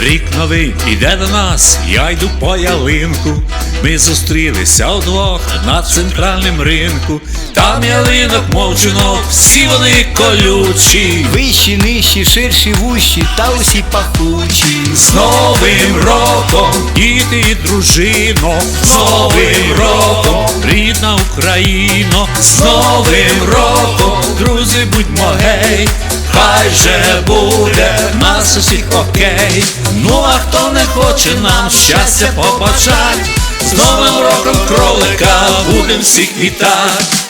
Рік новий іде до нас, я йду по ялинку. Ми зустрілися вдвох на центральним ринку. Там ялинок, мов жінок, всі вони колючі. Вищі, нижчі, ширші, вущі та усі пахучі. З Новим роком, діти і дружино, з Новим роком, рідна Україно, з Новим роком, друзі, будьмо гей, хай же буде нас усіх окей. Ну а хто не хоче нам щастя побажать, з Новим роком кролика будем всіх вітати.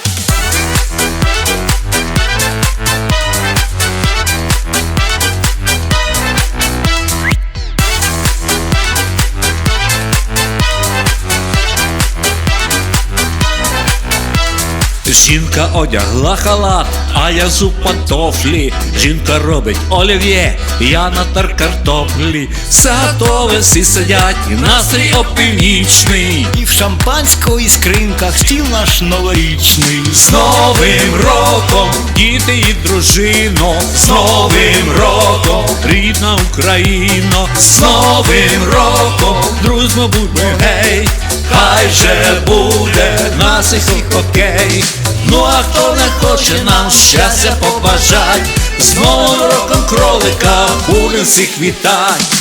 Жінка одягла халат, а я зуб пантофлі. Жінка робить олів'є, я натар картоплі. Все готове, всі сидять, і настрій опівнічний. І в шампанського і скринках стіл наш новорічний. З Новим роком, діти і дружино, з Новим роком, рідна Україно, з Новим роком, дружно будьмо гей, хай же буде нас всіх окей. Ну а хто не хоче нам щастя побажать, з Новим роком кролика будем всіх вітать.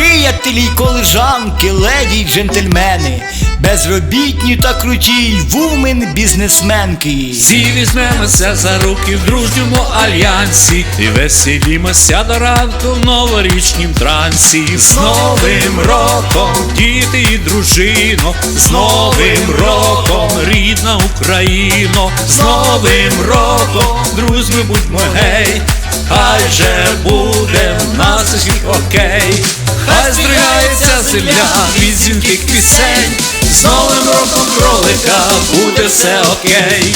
Приятелі й колежанки, леді й джентльмени, безробітні та круті, вумен бізнесменки. Всі візьмемося за руки в дружньому альянсі І веселімося до ранку в новорічнім трансі. З Новим роком, діти і дружино, з Новим роком, рідна Україно, з Новим роком, друзі, будьмо гей, хай же буде в нас усіх окей, земля від пісень, з Новим роком кролика буде все окей.